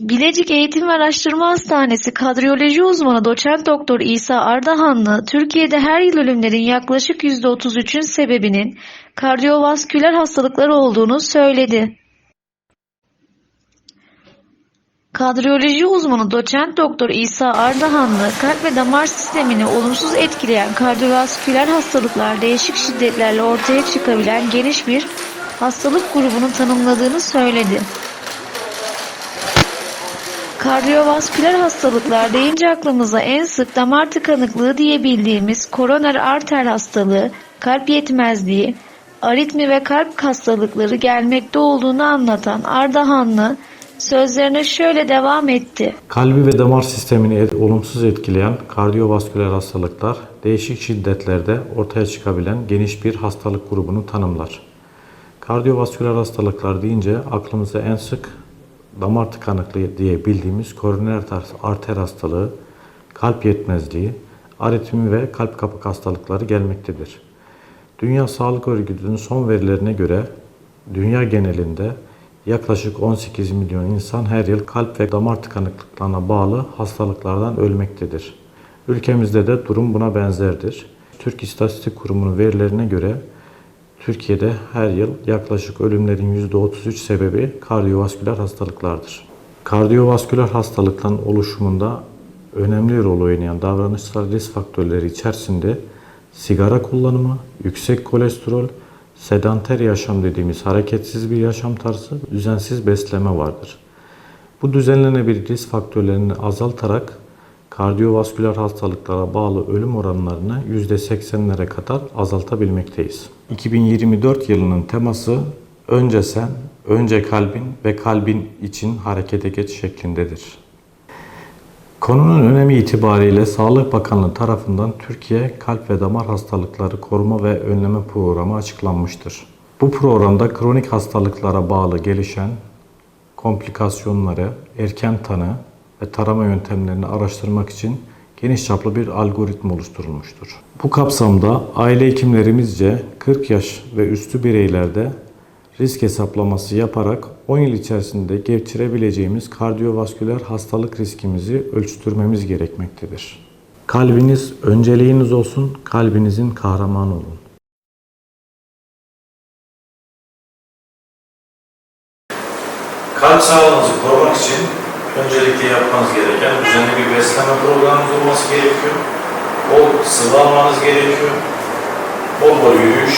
Bilecik Eğitim ve Araştırma Hastanesi Kardiyoloji Uzmanı Doçent Doktor İsa Ardahanlı, Türkiye'de her yıl ölümlerin yaklaşık %33'ün sebebinin kardiyovasküler hastalıklar olduğunu söyledi. Kardiyoloji uzmanı doçent doktor İsa Ardahanlı, kalp ve damar sistemini olumsuz etkileyen kardiyovasküler hastalıklar değişik şiddetlerle ortaya çıkabilen geniş bir hastalık grubunu tanımladığını söyledi. Kardiyovasküler hastalıklar deyince aklımıza en sık damar tıkanıklığı diye bildiğimiz koroner arter hastalığı, kalp yetmezliği, aritmi ve kalp hastalıkları gelmekte olduğunu anlatan Ardahanlı sözlerine şöyle devam etti. Kalbi ve damar sistemini olumsuz etkileyen kardiyovasküler hastalıklar değişik şiddetlerde ortaya çıkabilen geniş bir hastalık grubunu tanımlar. Kardiyovasküler hastalıklar deyince aklımıza en sık damar tıkanıklığı diye bildiğimiz koroner arter- hastalığı, kalp yetmezliği, aritmi ve kalp kapak hastalıkları gelmektedir. Dünya Sağlık Örgütü'nün son verilerine göre dünya genelinde yaklaşık 18 milyon insan her yıl kalp ve damar tıkanıklıklarına bağlı hastalıklardan ölmektedir. Ülkemizde de durum buna benzerdir. Türk İstatistik Kurumu'nun verilerine göre Türkiye'de her yıl yaklaşık ölümlerin %33 sebebi kardiyovasküler hastalıklardır. Kardiyovasküler hastalıkların oluşumunda önemli rol oynayan davranışsal risk faktörleri içerisinde sigara kullanımı, yüksek kolesterol, sedanter yaşam dediğimiz hareketsiz bir yaşam tarzı, düzensiz besleme vardır. Bu düzenlenebilir risk faktörlerini azaltarak kardiyovasküler hastalıklara bağlı ölüm oranlarını %80'lere kadar azaltabilmekteyiz. 2024 yılının teması önce sen, önce kalbin ve kalbin için harekete geç şeklindedir. Konunun önemi itibariyle Sağlık Bakanlığı tarafından Türkiye Kalp ve Damar Hastalıkları Koruma ve Önleme Programı açıklanmıştır. Bu programda kronik hastalıklara bağlı gelişen komplikasyonları, erken tanı ve tarama yöntemlerini araştırmak için geniş çaplı bir algoritma oluşturulmuştur. Bu kapsamda aile hekimlerimizce 40 yaş ve üstü bireylerde risk hesaplaması yaparak 10 yıl içerisinde geçirebileceğimiz kardiyovasküler hastalık riskimizi ölçtürmemiz gerekmektedir. Kalbiniz önceliğiniz olsun, kalbinizin kahramanı olun. Kalp sağlığınızı korumak için öncelikle yapmanız gereken düzenli bir beslenme programınız olması gerekiyor. Bol sıvı almanız gerekiyor. Bol bol yürüyüş,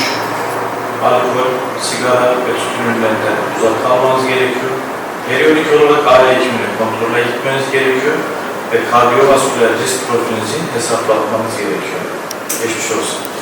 alkol, sigara ve tütün ürünlerinden uzak kalmanız gerekiyor. Periyodik olarak aile hekimine kontrole gitmeniz gerekiyor ve kardiyovasküler risk profilinizi hesaplatmanız gerekiyor. Geçmiş olsun.